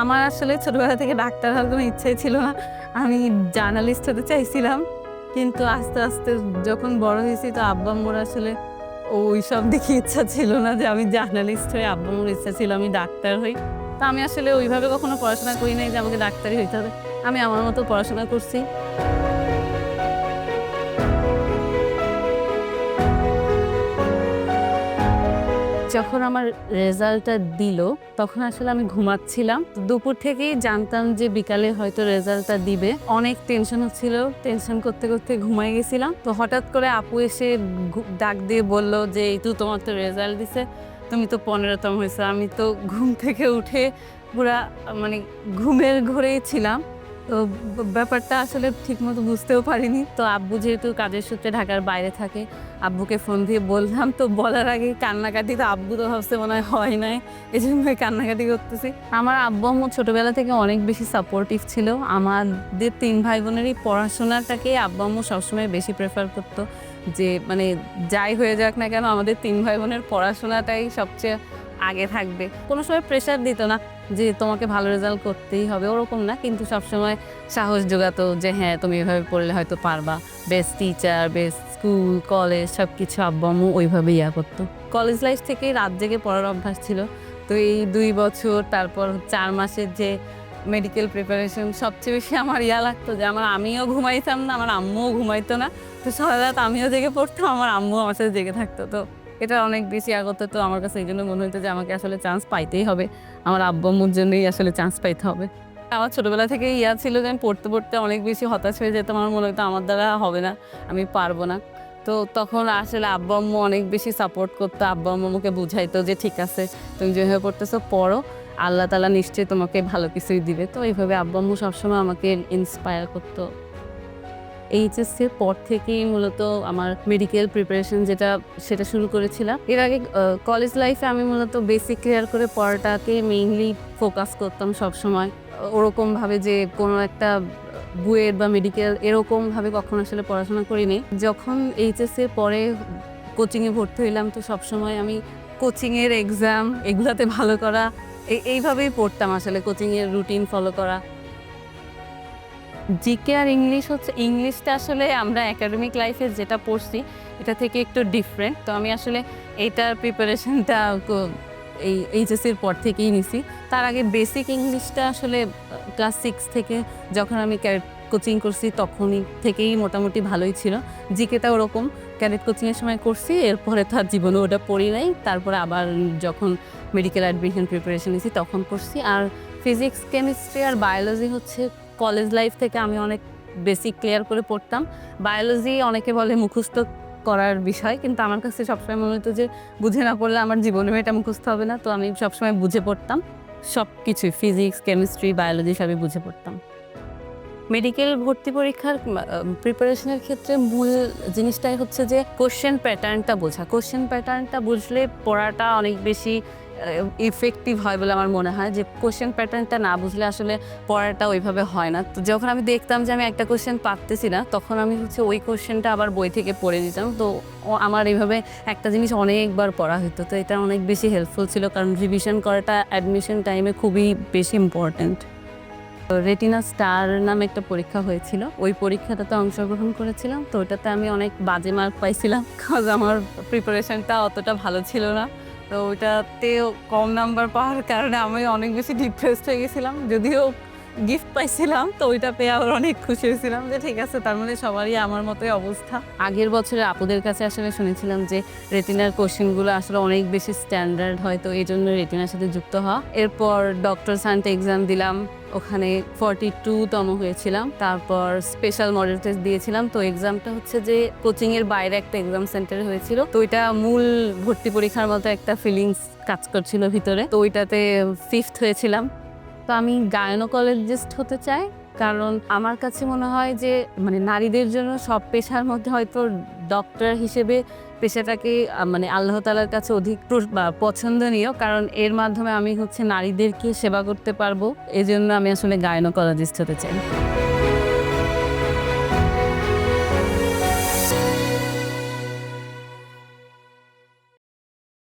আমার আসলে ছোটবেলা থেকে ডাক্তার হওয়ার কোনো ইচ্ছাই ছিল না। আমি জার্নালিস্ট হতে চাইছিলাম, কিন্তু আস্তে আস্তে যখন বড় হয়েছি তো আব্বা আসলে ওই সব দেখে ইচ্ছা ছিল না যে আমি জার্নালিস্ট হই, আব্বা আম্মুর ইচ্ছা ছিল আমি ডাক্তার হই। তো আমি আসলে ওইভাবে কখনো পড়াশোনা করি নাই যে আমাকে ডাক্তারই হইতে হবে। আমি আমার মতো পড়াশোনা করছি। যখন আমার রেজাল্টটা দিল, তখন আসলে আমি ঘুমাচ্ছিলাম। দুপুর থেকেই জানতাম যে বিকালে হয়তো রেজাল্টটা দিবে। অনেক টেনশন হচ্ছিল টেনশন করতে করতে ঘুমাই গেছিলাম। তো হঠাৎ করে আপু এসে ডাক দিয়ে বলল যে, এই তো তোমার তো রেজাল্ট দিছে, তুমি তো পনেরোতম হয়েছে। আমি তো ঘুম থেকে উঠে পুরা মানে ঘুমের ঘরেই ছিলাম। তো ব্যাপারটা আসলে ঠিকমতো বুঝতেও পারিনি। তো আব্বু যেহেতু কাজের সূত্রে ঢাকার বাইরে থাকে, আব্বুকে ফোন দিয়ে বললাম, তো বলার আগে কান্নাকাটি তো আব্বু তো ভাবছে মনে হয় হয় নাই এই জন্য কান্নাকাটি করতেছি। আমার আব্বু আম্মু ছোটোবেলা থেকে অনেক বেশি সাপোর্টিভ ছিল। আমাদের তিন ভাই বোনেরই পড়াশোনাটাকে আব্বু আম্মু সবসময় বেশি প্রেফার করতো। যে মানে যাই হয়ে যাক না কেন, আমাদের তিন ভাই বোনের পড়াশোনাটাই সবচেয়ে আগে থাকবে। কোনো সময় প্রেশার দিত না যে তোমাকে ভালো রেজাল্ট করতেই হবে, ওরকম না। কিন্তু সবসময় সাহস যোগাতো যে হ্যাঁ তুমি এভাবে পড়লে হয়তো পারবা। Best teacher best school college সব কিছু আব্বু আম্মু ওইভাবে ইয়া করতো। কলেজ লাইফ থেকেই রাত জেগে পড়ার অভ্যাস ছিল। তো এই দুই বছর, তারপর চার মাসের যে মেডিকেল প্রিপারেশন সবচেয়ে বেশি আমার ইয়া লাগতো যে আমার আমিও ঘুমাইতাম না, আমার আম্মুও ঘুমাইতো না। তো সারা রাত আমিও জেগে পড়তাম, আমার আম্মু আমার সাথে জেগে থাকতো। তো এটা অনেক বেশি আগত, তো আমার কাছে এই জন্য মনে হতো যে আমাকে আসলে চান্স পাইতেই হবে। আমার আব্বু আম্মুর জন্যই আসলে চান্স পাইতে হবে। আমার ছোটবেলা থেকে ইয়া ছিল যে আমি পড়তে পড়তে অনেক বেশি হতাশ হয়ে যেতাম। আমার মনে হতো আমার দ্বারা হবে না, আমি পারব না। তো তখন আসলে আব্বু আম্মু অনেক বেশি সাপোর্ট করতো। আব্বু আম্মুকে বুঝাইতো যে ঠিক আছে, তুমি যেভাবে পড়তেছো পড়ো, আল্লাহ তালা নিশ্চয়ই তোমাকে ভালো কিছুই দিবে। তো এইভাবে আব্বু আম্মু সবসময় আমাকে ইন্সপায়ার করতো। এইচএসসির পর থেকেই মূলত আমার মেডিকেল প্রিপারেশন যেটা, সেটা শুরু করেছিলাম। এর আগে কলেজ লাইফে আমি মূলত বেসিক ক্লিয়ার করে পড়াটাকে মেইনলি ফোকাস করতাম সবসময়। ওরকমভাবে যে কোনো একটা বুয়েট বা মেডিকেল এরকমভাবে কখনো আসলে পড়াশোনা করিনি। যখন এইচএসসির পরে কোচিংয়ে ভর্তি হইলাম তো সবসময় আমি কোচিংয়ের এক্সাম এগুলাতে ভালো করা এই- এইভাবেই পড়তাম আসলে কোচিংয়ের রুটিন ফলো করা। জিকে আর ইংলিশ হচ্ছে ইংলিশটা আসলে আমরা একাডেমিক লাইফে যেটা পড়ছি, এটা থেকে একটু ডিফারেন্ট তো আমি আসলে এইটার প্রিপারেশনটা এই এইচএসসির পর থেকেই নিছি। তার আগে বেসিক ইংলিশটা আসলে ক্লাস সিক্স থেকে যখন আমি কোচিং করছি, তখনই থেকেই মোটামুটি ভালোই ছিল। জিকেটা ওরকম ক্যাডেট কোচিংয়ের সময় করছি, এরপরে তো আর জীবনে ওটা পড়ি নাই। তারপরে আবার যখন মেডিকেল অ্যাডমিশন প্রিপারেশন নিয়েছি তখন করছি। আর ফিজিক্স কেমিস্ট্রি আর বায়োলজি হচ্ছে কলেজ লাইফ থেকে আমি অনেক বেসিক ক্লিয়ার করে পড়তাম। বায়োলজি অনেকে বলে মুখস্থ করার বিষয়, কিন্তু আমার কাছে সবসময় মনে হতো যে বুঝে না পড়লে আমার জীবনে এটা মুখস্থ হবে না। তো আমি সবসময় বুঝে পড়তাম। সব কিছুই ফিজিক্স কেমিস্ট্রি বায়োলজি সবই বুঝে পড়তাম। মেডিকেল ভর্তি পরীক্ষার প্রিপারেশনের ক্ষেত্রে মূল জিনিসটাই হচ্ছে যে কোশ্চেন প্যাটার্নটা বোঝা। কোশ্চেন প্যাটার্নটা বুঝলে পড়াটা অনেক বেশি ইফেক্টিভ হয় বলে আমার মনে হয় যে কোশ্চেন প্যাটার্নটা না বুঝলে আসলে পড়াটা ওইভাবে হয় না। তো যখন আমি দেখতাম যে আমি একটা কোশ্চেন পারতেছি না, তখন আমি হচ্ছে ওই কোশ্চেনটা আবার বই থেকে পড়ে দিতাম তো আমার এইভাবে একটা জিনিস অনেকবার পড়া হতো তো এটা অনেক বেশি হেল্পফুল ছিল কারণ রিভিশন করাটা অ্যাডমিশন টাইমে খুবই বেশি ইম্পর্ট্যান্ট রেটিনা স্টার নামে একটা পরীক্ষা হয়েছিল। ওই পরীক্ষাটাতে অংশগ্রহণ করেছিলাম। তো ওটাতে আমি অনেক বাজে মার্ক পাইছিলাম। কাজ আমার প্রিপারেশনটা অতটা ভালো ছিল না। তো ওইটাতেও কম নাম্বার পাওয়ার কারণে আমি অনেক বেশি ডিপ্রেসড হয়ে গেছিলাম যদিও গিফট পাইছিলাম, তো ওইটা পেয়ে আবার অনেক খুশি হয়েছিলাম যে ঠিক আছে, তার মানে সবারই আমার মতোই অবস্থা। আগের বছরে আপুদের কাছে আসলে শুনেছিলাম যে রেটিনার কোশ্চেনগুলো আসলে অনেক বেশি স্ট্যান্ডার্ড হয়, তো এই জন্য রেটিনার সাথে যুক্ত হওয়া। এরপর ডক্টর সান্ট এক্সাম দিলাম, ওখানে ফর্টি টু তম হয়েছিলাম। তারপর স্পেশাল মডেল টেস্ট দিয়েছিলাম, তো এক্সামটা হচ্ছে যে কোচিং এর বাইরে একটা এক্সাম সেন্টারে হয়েছিল। তো এটা মূল ভর্তি পরীক্ষার মতো একটা ফিলিংস কাজ করছিল ভিতরে। তো ওইটাতে ফিফথ হয়েছিলাম। তো আমি গায়নোকোলজিস্ট হতে চাই, কারণ আমার কাছে মনে হয় যে মানে নারীদের জন্য সব পেশার মধ্যে হয়তো ডক্টর হিসেবে পেশাটাকে মানে আল্লাহ তালার কাছে অধিক পছন্দনীয়, কারণ এর মাধ্যমে আমি হচ্ছে নারীদেরকে সেবা করতে পারব। এজন্য আমি আসলে গায়নোকোলজিস্ট হতে চাই।